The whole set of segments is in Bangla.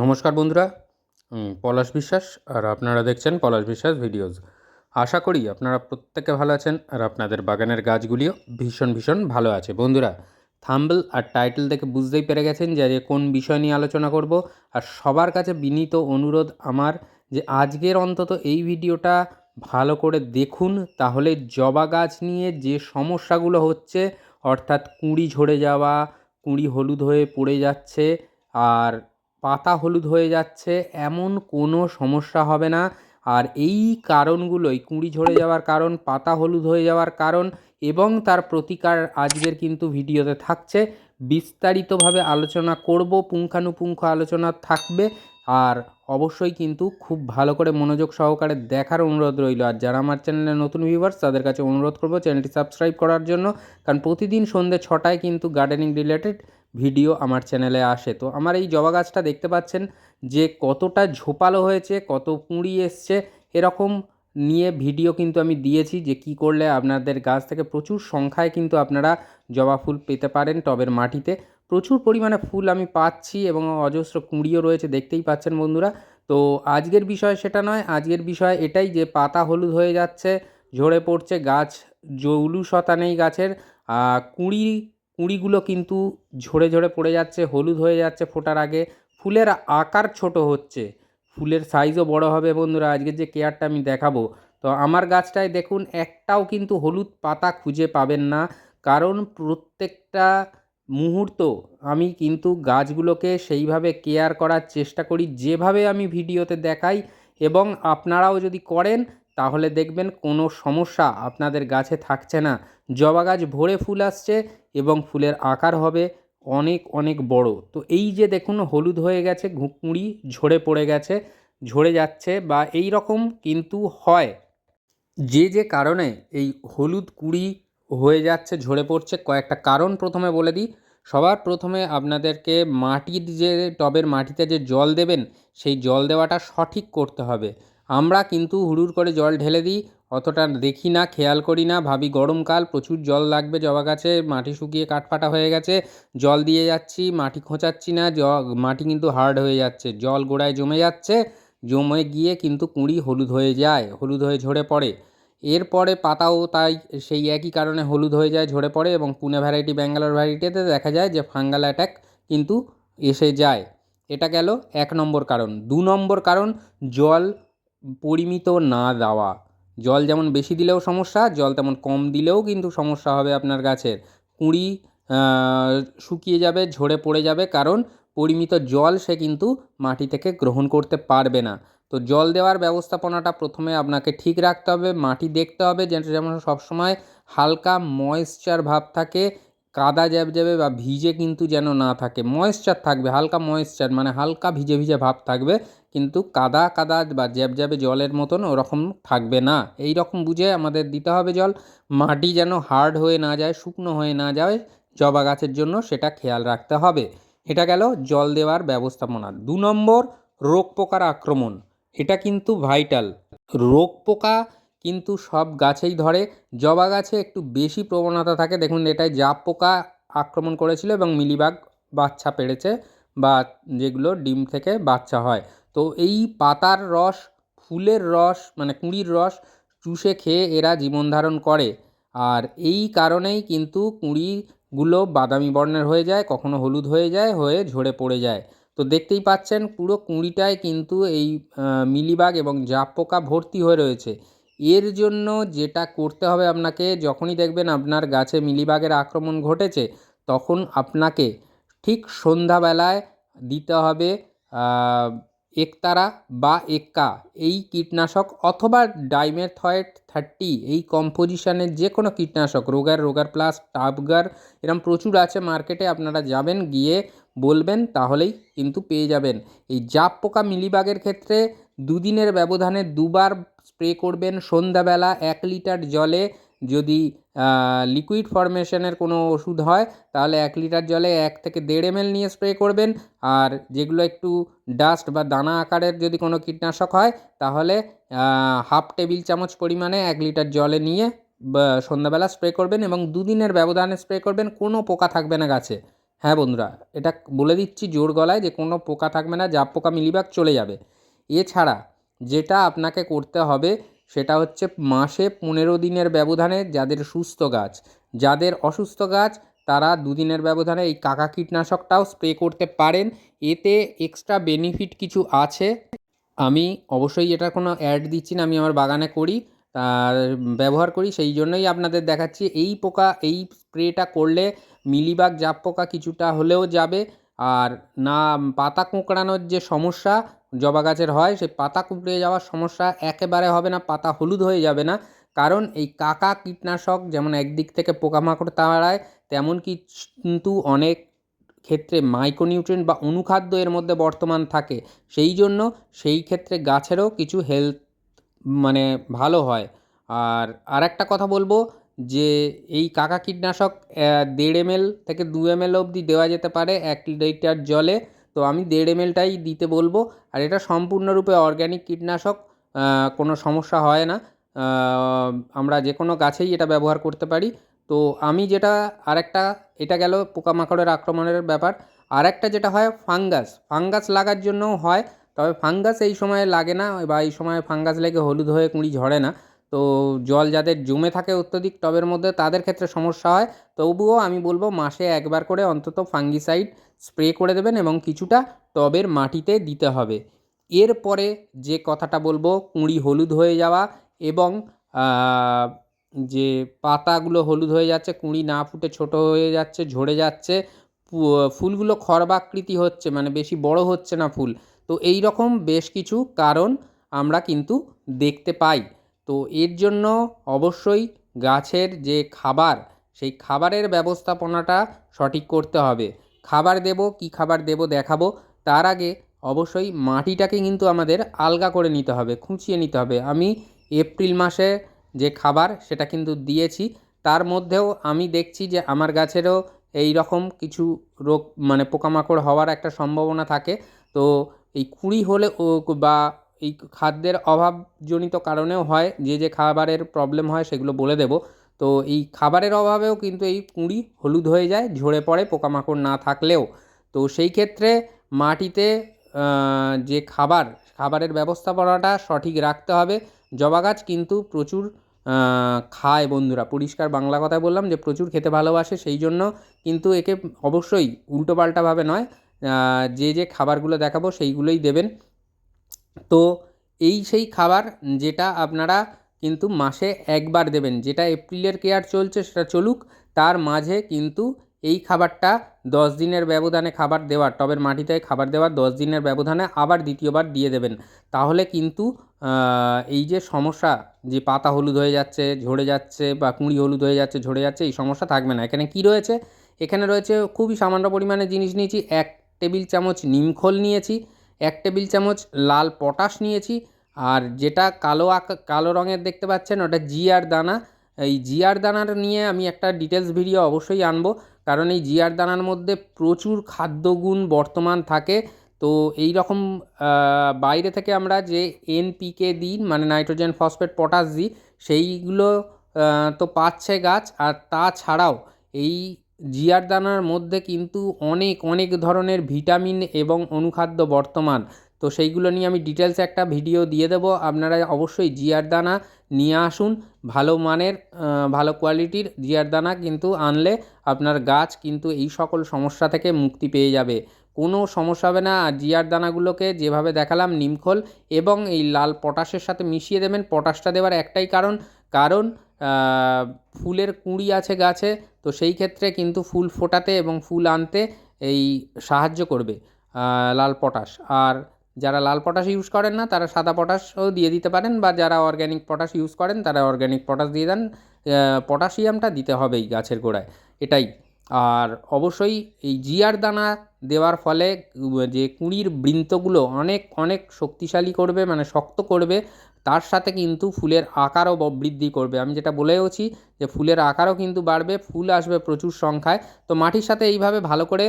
নমস্কার বন্ধুরা পলাশ বিশ্বাস, আর আপনারা দেখছেন পলাশ বিশ্বাস ভিডিওস। আশা করি আপনারা প্রত্যেকে ভালো আছেন, আর আপনাদের বাগানের গাছগুলিও ভীষণ ভীষণ ভালো আছে। বন্ধুরা থাম্বল আর টাইটেল দেখে বুঝতেই পেরে গেছেন যে কোন বিষয় নিয়ে আলোচনা করব। আর সবার কাছে বিনীত অনুরোধ আমার যে, আজকের অন্তত এই ভিডিওটা ভালো করে দেখুন, তাহলে জবা গাছ নিয়ে যে সমস্যাগুলো হচ্ছে, অর্থাৎ কুঁড়ি ঝরে যাওয়া, কুঁড়ি হলুদ হয়ে পড়ে যাচ্ছে, আর পাতা হলুদ হয়ে যাচ্ছে, এমন কোনো সমস্যা হবে না। আর এই কারণগুলোই কুঁড়ি ঝরে যাওয়ার কারণ, পাতা হলুদ হয়ে যাওয়ার কারণ এবং তার প্রতিকার আজকের কিন্তু ভিডিওতে থাকছে। বিস্তারিতভাবে আলোচনা করব, পুঙ্খানুপুঙ্খ আলোচনা থাকবে। আর অবশ্যই কিন্তু খুব ভালো করে মনোযোগ সহকারে দেখার অনুরোধ রইল। আর যারা আমার চ্যানেলে নতুন ভিউয়ার্স তাদের কাছে অনুরোধ করব চ্যানেলটি সাবস্ক্রাইব করার জন্য, কারণ প্রতিদিন সন্ধ্যে ছটায় কিন্তু গার্ডেনিং রিলেটেড ভিডিও আমার চ্যানেলে আসে। তো আমার এই জবা গাছটা দেখতে পাচ্ছেন, যে কতটা ঝোপালো হয়েছে, কত কুঁড়ি এসছে, এরকম নিয়ে ভিডিও কিন্তু আমি দিয়েছি যে কি করলে আপনাদের গাছ থেকে প্রচুর সংখ্যায় কিন্তু আপনারা জবা ফুল পেতে পারেন টবের মাটিতে। প্রচুর পরিমাণে ফুল আমি পাচ্ছি এবং অজস্র কুঁড়িও রয়েছে, দেখতেই পাচ্ছেন বন্ধুরা। তো আজকের বিষয় সেটা নয়, আজকের বিষয় এটাই যে পাতা হলুদ হয়ে যাচ্ছে, ঝরে পড়ছে গাছ জৌলুসতা নেই গাছের কুঁড়ি, কুঁড়িগুলো কিন্তু ঝরে ঝরে পড়ে যাচ্ছে, হলুদ হয়ে যাচ্ছে ফোটার আগে। ফুলের আকার ছোট হচ্ছে, ফুলের সাইজও বড় হবে বন্ধুরা, আজকের যে কেয়ারটা আমি দেখাবো। তো আমার গাছটায় দেখুন, একটাও কিন্তু হলুদ পাতা খুঁজে পাবেন না, কারণ প্রত্যেকটা মুহূর্ত, আমি কিন্তু গাছগুলোকে সেইভাবে কেয়ার করার চেষ্টা করি, যেভাবে আমি ভিডিওতে দেখাই এবং আপনারাও যদি করেন, তাহলে দেখবেন কোনো সমস্যা আপনাদের গাছে থাকছে না। জবা গাছ ভরে ফুল আসছে এবং ফুলের আকার হবে অনেক অনেক বড়। তো এই যে দেখুন, হলুদ হয়ে গেছে কুঁড়ি ঝরে পড়ে গেছে, ঝরে যাচ্ছে বা এই রকম কিন্তু হয়। যে যে কারণে এই হলুদ কুঁড়ি হয়ে যাচ্ছে, ঝরে পড়ছে। কয়েকটা কারণ প্রথমে বলে দিই। সবার প্রথমে আপনাদেরকে মাটির যে টবের মাটিতে যে জল দেবেন, সেই জল দেওয়াটা সঠিক করতে হবে। আমরা কিন্তু হুড়ুর করে জল ঢেলে দিই, অতটা দেখি না, খেয়াল করি না, ভাবি গরমকাল, প্রচুর জল লাগবে, জবা গাছে মাটি শুকিয়ে কাঠফাটা হয়ে গেছে, জল দিয়ে যাচ্ছি, মাটি খোঁচাচ্ছি না, জ, মাটি কিন্তু হার্ড হয়ে যাচ্ছে, জল গোড়ায় জমে যাচ্ছে, জমে গিয়ে কিন্তু কুঁড়ি হলুদ হয়ে যায়, হলুদ হয়ে ঝরে পড়ে। এরপরে পাতাও তাই সেই একই কারণে হলুদ হয়ে যায়, ঝরে পড়ে এবং পুনে ভ্যারাইটি ব্যাঙ্গালোর ভ্যারাইটিতে দেখা যায় যে ফাঙ্গাল অ্যাট্যাক কিন্তু এসে যায়। এটা গেল এক নম্বর কারণ। দু নম্বর কারণ, জল পরিমিত না দেওয়া। জল যেমন বেশি দিলেও সমস্যা, জল তেমন কম দিলেও কিন্তু সমস্যা হবে আপনার গাছের। কুঁড়ি শুকিয়ে যাবে, ঝরে পড়ে যাবে, কারণ পরিমিত জল সে কিন্তু মাটি থেকে গ্রহণ করতে পারবে না। তো জল দেওয়ার ব্যবস্থাপনাটা প্রথমে আপনাকে ঠিক রাখতে হবে, মাটি দেখতে হবে যেটা যেমন সবসময় হালকা ময়েশ্চার ভাব থাকে, কাদা জ্যাবে বা ভিজে কিন্তু যেন না থাকে। ময়েশ্চার থাকবে, হালকা ময়েশ্চার মানে হালকা ভিজে ভিজে ভাব থাকবে, কিন্তু কাদা কাদা বা জ্যাব জ্যাবে জলের মতন ওরকম থাকবে না। এই রকম বুঝে আমাদের দিতে হবে জল, মাটি যেন হার্ড হয়ে না যায়, শুকনো হয়ে না যায়, জবা গাছের জন্য সেটা খেয়াল রাখতে হবে। এটা গেল জল দেওয়ার ব্যবস্থাপনা। দু নম্বর, রোগ পোকার আক্রমণ। এটা কিন্তু ভাইটাল। রোগ পোকা কিন্তু সব গাছেই ধরে। জবা গাছে একটু বেশি প্রবণতা থাকে। দেখুন এটায় জাপ পোকা আক্রমণ করেছিল এবং মিলিবাগ বাচ্চা পেড়েছে বা যেগুলো ডিম থেকে বাচ্চা হয়। তো এই পাতার রস, ফুলের রস মানে কুঁড়ির রস চুষে খেয়ে এরা জীবন ধারণ করে। আর এই কারণেই কিন্তু কুঁড়িগুলো বাদামি বর্ণের হয়ে যায়, কখনো হলুদ হয়ে যায়, হয়ে ঝরে পড়ে যায়। তো দেখতেই পাচ্ছেন পুরো কুঁড়িটায় কিন্তু এই মিলিবাগ এবং জাপ পোকা ভর্তি হয়ে রয়েছে। এর জন্য যেটা করতে হবে আপনাকে, যখনই দেখবেন আপনার গাছে মিলিবাগের আক্রমণ ঘটেছে, তখন আপনাকে ঠিক সন্ধ্যাবেলায় দিতে হবে একতারা বা এক্কা, এই কীটনাশক অথবা ডাইমেথয়েড থার্টি, এই কম্পোজিশনের যে কোনো কীটনাশক, রোগার রোগার প্লাস, টাবগার, এরম প্রচুর আছে মার্কেটে, আপনারা যাবেন, গিয়ে বলবেন, তাহলেই কিন্তু পেয়ে যাবেন। এই জাপ পোকা মিলিবাগের ক্ষেত্রে দুদিনের ব্যবধানে দুবার স্প্রে করবেন, সন্ধ্যাবেলা এক লিটার জলে যদি লিকুইড ফরমেশনের কোনো ওষুধ হয়, তাহলে এক লিটার জলে এক থেকে দেড় এমএল নিয়ে স্প্রে করবেন। আর যেগুলো একটু ডাস্ট বা দানা আকারের যদি কোনো কীটনাশক হয়, তাহলে হাফ টেবিল চামচ পরিমাণে এক লিটার জলে নিয়ে সন্ধ্যাবেলা স্প্রে করবেন এবং দুদিনের ব্যবধানে স্প্রে করবেন, কোনো পোকা থাকবে না গাছে। হ্যাঁ বন্ধুরা, এটা বলে দিচ্ছি জোর গলায় যে কোনো পোকা থাকবে না জাপ পোকা মিলিবাগ চলে যাবে। এছাড়া যেটা আপনাকে করতে হবে সেটা হচ্ছে মাসে পনেরো দিনের ব্যবধানে যাদের সুস্থ গাছ। যাদের অসুস্থ গাছ, তারা দুদিনের ব্যবধানে এই কাকা কীটনাশকটাও স্প্রে করতে পারেন। এতে এক্সট্রা বেনিফিট কিছু আছে। আমি অবশ্যই এটা কোনো অ্যাড দিচ্ছি না, আমি আমার বাগানে করি, আর ব্যবহার করি, সেই জন্যই আপনাদের দেখাচ্ছি। এই পোকা, এই স্প্রেটা করলে মিলিবাগ জাপ পোকা কিছুটা হলেও যাবে। আর না পাতা কুঁকড়ানোর যে সমস্যা জবা গাছের হয়, সেই পাতা কুঁকড়ে যাওয়ার সমস্যা একেবারে হবে না, পাতা হলুদ হয়ে যাবে না। কারণ এই কাকা কীটনাশক যেমন একদিক থেকে পোকামাকড় তাড়ায়, তেমন কিন্তু অনেক ক্ষেত্রে মাইক্রোনিউট্রিয়েন্ট বা অনুখাদ্য এর মধ্যে বর্তমান থাকে। সেই জন্য সেই ক্ষেত্রে গাছেরও কিছু হেলথ মানে ভালো হয়। আর আরেকটা কথা বলব যে এই কাকা কীটনাশক দেড় এমএল থেকে দু এমএল অবধি দেওয়া যেতে পারে এক লিটার জলে। তো আমি দেড় এমএলটাই দিতে বলব। আর এটা সম্পূর্ণরূপে অর্গ্যানিক কীটনাশক কোনো সমস্যা হয় না। আমরা যে কোনো গাছেই এটা ব্যবহার করতে পারি। তো আমি যেটা আরেকটা, এটা গেল পোকামাকড়ের আক্রমণের ব্যাপার। আর একটা যেটা হয় ফাঙ্গাস। ফাঙ্গাস লাগার জন্যও হয়, তবে ফাঙ্গাস এই সময়ে লাগে না বা এই সময় ফাঙ্গাস লেগে হলুদ হয়ে কুঁড়ি ঝরে না। তো জল যাদের জমে থাকে অত্যধিক টবের মধ্যে তাদের ক্ষেত্রে সমস্যা হয়। তবুও আমি বলব মাসে একবার করে অন্তত ফাঙ্গিসাইড স্প্রে করে দেবেন এবং কিছুটা টবের মাটিতে দিতে হবে। এরপরে যে কথাটা বলব, কুঁড়ি হলুদ হয়ে যাওয়া এবং যে পাতাগুলো হলুদ হয়ে যাচ্ছে, কুঁড়ি না ফুটে ছোট হয়ে যাচ্ছে, ঝরে যাচ্ছে ফুলগুলো খরবাকৃতি হচ্ছে মানে বেশি বড় হচ্ছে না ফুল। তো এই রকম বেশ কিছু কারণ আমরা কিন্তু দেখতে পাই। তো এর জন্য অবশ্যই গাছের যে খাবার, সেই খাবারের ব্যবস্থাপনাটা সঠিক করতে হবে। খাবার দেবো, কী খাবার দেবো দেখাবো, তার আগে অবশ্যই মাটিটাকে কিন্তু আমাদের আলগা করে নিতে হবে, খুঁচিয়ে নিতে হবে। আমি এপ্রিল মাসে যে খাবার, সেটা কিন্তু দিয়েছি। তার মধ্যেও আমি দেখছি যে আমার গাছেরও এই রকম কিছু রোগ মানে পোকামাকড় হওয়ার একটা সম্ভাবনা থাকে। তো এই কুঁড়ি হলে বা এই খাদ্যের অভাবজনিত কারণেও হয়, যে যে খাবারের প্রবলেম হয় সেগুলো বলে দেবো। তো এই খাবারের অভাবেও কিন্তু এই কুঁড়ি হলুদ হয়ে যায়, ঝরে পড়ে, পোকামাকড় না থাকলেও। তো সেই ক্ষেত্রে মাটিতে যে খাবার, খাবারের ব্যবস্থাপনাটা সঠিক রাখতে হবে। জবা গাছ কিন্তু প্রচুর খায় বন্ধুরা। পরিষ্কার বাংলা কথায় বললাম যে প্রচুর খেতে ভালোবাসে, সেই জন্য কিন্তু একে অবশ্যই উল্টোপাল্টাভাবে নয় যে যে খাবারগুলো দেখাবো সেইগুলোই দেবেন। তো এই সেই খাবার যেটা আপনারা কিন্তু মাসে একবার দেবেন, যেটা এপ্রিলের কেয়ার চলছে সেটা চলুক, তার মাঝে কিন্তু এই খাবারটা দশ দিনের ব্যবধানে খাবার দেওয়ার, টবের মাটিতে খাবার দেওয়ার দশ দিনের ব্যবধানে আবার দ্বিতীয়বার দিয়ে দেবেন। তাহলে কিন্তু এই যে সমস্যা, যে পাতা হলুদ হয়ে যাচ্ছে, ঝরে যাচ্ছে বা কুঁড়ি হলুদ হয়ে যাচ্ছে, ঝরে যাচ্ছে, এই সমস্যা থাকবে না। এখানে কি রয়েছে? এখানে রয়েছে খুবই সামান্য পরিমাণে জিনিস নিয়েছি, এক টেবিল চামচ নিমখোল নিয়েছি এক টেবিল চামচ লাল পটাশ নিয়েছি। আর যেটা কালো আকা, কালো রঙের দেখতে পাচ্ছেন, ওটা জিয়ার দানা। এই জিয়ার দানার নিয়ে আমি একটা ডিটেলস ভিডিও অবশ্যই আনব, কারণ এই জিয়ার দানার মধ্যে প্রচুর খাদ্যগুণ বর্তমান থাকে। তো এই রকম বাইরে থেকে আমরা যে এনপিকে দিই মানে নাইট্রোজেন ফসফেট পটাশ দিই, সেইগুলো তো পাচ্ছে গাছ। আর তাছাড়াও এই জিয়ার দানার মধ্যে কিন্তু অনেক অনেক ধরনের ভিটামিন এবং অনুখাদ্য বর্তমান। তো সেইগুলো নিয়ে আমি ডিটেলসে একটা ভিডিও দিয়ে দেবো। আপনারা অবশ্যই জিয়ার দানা নিয়ে আসুন। ভালো মানের ভালো কোয়ালিটির জিয়ার দানা কিন্তু আনলে আপনার গাছ কিন্তু এই সকল সমস্যা থেকে মুক্তি পেয়ে যাবে। কোনো সমস্যা হবে না। আর জিয়ার দানাগুলোকে যেভাবে দেখালাম, নিমখোল এবং এই লাল পটাশের সাথে মিশিয়ে দেবেন। পটাশটা দেওয়ার একটাই কারণ। কারণ ফুলের কুঁড়ি আছে গাছে, তো সেই ক্ষেত্রে কিন্তু ফুল ফোটাতে এবং ফুল আনতে এই সাহায্য করবে লাল পটাশ। আর যারা লাল পটাশ ইউজ করেন না, তারা সাদা পটাশও দিয়ে দিতে পারেন বা যারা অর্গ্যানিক পটাশ ইউজ করেন, তারা অর্গ্যানিক পটাশ দিয়ে দেন। পটাশিয়ামটা দিতে হবেই গাছের গোড়ায়, এটাই। আর অবশ্যই এই জিয়ার দানা দেওয়ার ফলে যে কুঁড়ির বৃন্তগুলো অনেক অনেক শক্তিশালী করবে মানে শক্ত করবে তার সাথে কিন্তু ফুলের আকারও বৃদ্ধি করবে। আমি যেটা বলেওছি যে ফুলের আকারও কিন্তু বাড়বে, ফুল আসবে প্রচুর সংখ্যায়। তো মাটির সাথে এইভাবে ভালো করে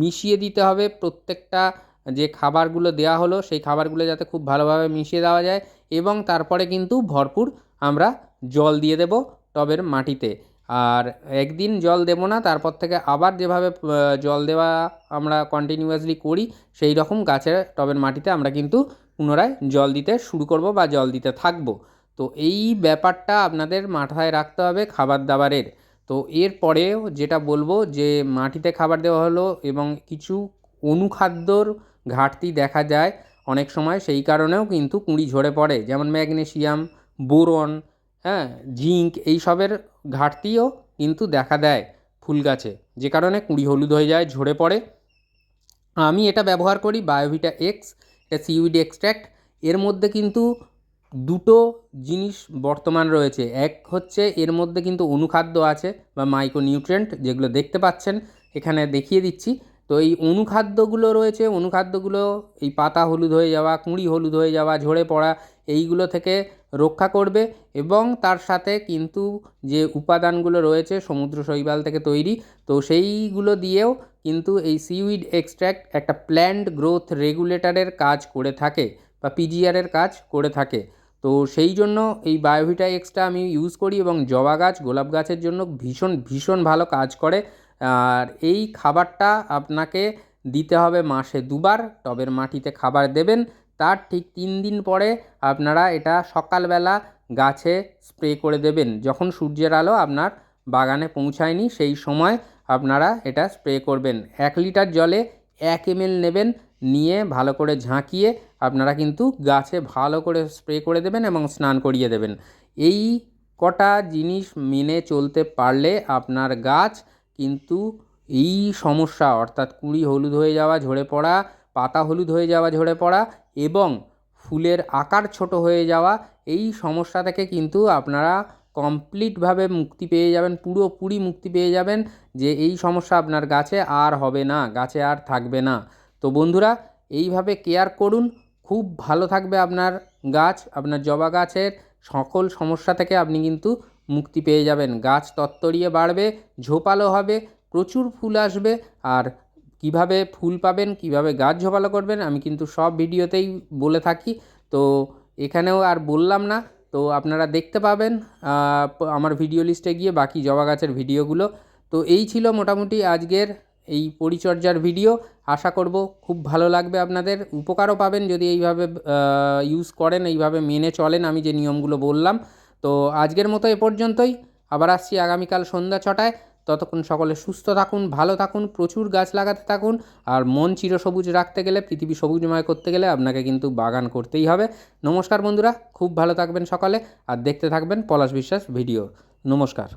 মিশিয়ে দিতে হবে। প্রত্যেকটা যে খাবারগুলো দেওয়া হলো, সেই খাবারগুলো যাতে খুব ভালোভাবে মিশিয়ে দেওয়া যায় এবং তারপরে কিন্তু ভরপুর আমরা জল দিয়ে দেব টবের মাটিতে। আর একদিন জল দেবো না, তারপর থেকে আবার যেভাবে জল দেওয়া আমরা কন্টিনিউয়াসলি করি, সেই রকম গাছের, টবের মাটিতে আমরা কিন্তু পুনরায় জল দিতে শুরু করব বা জল দিতে থাকব। তো এই ব্যাপারটা আপনাদের মাথায় রাখতে হবে খাবার দাবারের তো এরপরেও যেটা বলব যে মাটিতে খাবার দেওয়া হলো এবং কিছু অনুখাদ্যর ঘাটতি দেখা যায় অনেক সময়, সেই কারণেও কিন্তু কুঁড়ি ঝরে পড়ে। যেমন ম্যাগনেসিয়াম বোরন হ্যাঁ জিঙ্ক এইসবের ঘাটতিও কিন্তু দেখা দেয় ফুল গাছে। যে কারণে কুঁড়ি হলুদ হয়ে যায়, ঝরে পড়ে। আমি এটা ব্যবহার করি বায়োভিটা এক্স এটা সিউইড এক্সট্র্যাক্ট এর মধ্যে কিন্তু দুটো জিনিস বর্তমান রয়েছে। এক হচ্ছে এর মধ্যে কিন্তু অনুখাদ্য আছে বা মাইক্রোনিউট্রিয়েন্ট যেগুলো দেখতে পাচ্ছেন, এখানে দেখিয়ে দিচ্ছি। তো এই অনুখাদ্যগুলো রয়েছে, অনুখাদ্যগুলো এই পাতা হলুদ হয়ে যাওয়া, কুঁড়ি হলুদ হয়ে যাওয়া, ঝরে পড়া, এইগুলো থেকে রক্ষা করবে এবং তার সাথে কিন্তু যে উপাদানগুলো রয়েছে সমুদ্র শৈবাল থেকে তৈরি, তো সেইগুলো দিয়েও কিন্তু এই সিউইড এক্সট্র্যাক্ট একটা প্ল্যান্ট গ্রোথ রেগুলেটরের কাজ করে থাকে বা পিজিআরের কাজ করে থাকে। তো সেই জন্য এই বায়োভিটা এক্সটা আমি ইউজ করি এবং জবা গাছ, গোলাপ গাছের জন্য ভীষণ ভীষণ ভালো কাজ করে। আর এই খাবারটা আপনাকে দিতে হবে মাসে দুবার, টবের মাটিতে খাবার দেবেন। তার ঠিক তিন দিন পরে আপনারা এটা সকালবেলা গাছে স্প্রে করে দেবেন। যখন সূর্যের আলো আপনার বাগানে পৌঁছায়নি, সেই সময় আপনারা এটা স্প্রে করবেন। এক লিটার জলে এক এমএল নেবেন, নিয়ে ভালো করে ঝাঁকিয়ে আপনারা কিন্তু গাছে ভালো করে স্প্রে করে দেবেন এবং স্নান করিয়ে দেবেন। এই কটা জিনিস মেনে চলতে পারলে আপনার গাছ কিন্তু এই সমস্যা, অর্থাৎ কুঁড়ি হলুদ হয়ে যাওয়া, ঝরে পড়া, পাতা হলুদ হয়ে যাওয়া, ঝরে পড়া এবং ফুলের আকার ছোট হয়ে যাওয়া, এই সমস্যা থেকে কিন্তু আপনারা কমপ্লিটভাবে মুক্তি পেয়ে যাবেন, পুরোপুরি মুক্তি পেয়ে যাবেন যে এই সমস্যা আপনার গাছে আর হবে না, গাছে আর থাকবে না। তো বন্ধুরা, এইভাবে কেয়ার করুন, খুব ভালো থাকবে আপনার গাছ, আপনার জবা গাছের সকল সমস্যা থেকে আপনি কিন্তু মুক্তি পেয়ে যাবেন। গাছ তত্তরিয়ে বাড়বে, ঝোপালো হবে, প্রচুর ফুল আসবে আর কীভাবে ফুল পাবেন, কীভাবে গাছ ঝোপালো করবেন আমি কিন্তু সব ভিডিওতেই বলে থাকি। তো এখানেও আর বললাম না, তো আপনারা দেখতে পাবেন আমার ভিডিও লিস্টে গিয়ে বাকি জবা গাছের ভিডিওগুলো। তো এই ছিল মোটামুটি আজকের এই পরিচর্যার ভিডিও। আশা করব খুব ভালো লাগবে আপনাদের, উপকারও পাবেন যদি এইভাবে ইউজ করেন, এইভাবে মেনে চলেন আমি যে নিয়মগুলো বললাম। তো আজকের মতো এ পর্যন্তই। আবার আসছি আগামীকাল সন্ধ্যা ছটায়। ততক্ষণ সকলে সুস্থ থাকুন, ভালো থাকুন, প্রচুর গাছ লাগাতে থাকুন আর মন চিরসবুজ রাখতে গেলে, পৃথিবী সবুজময় করতে গেলে আপনাকে কিন্তু বাগান করতেই হবে। নমস্কার বন্ধুরা, খুব ভালো থাকবেন সকালে আর দেখতে থাকবেন পলাশ বিশ্বাস ভিডিও। নমস্কার।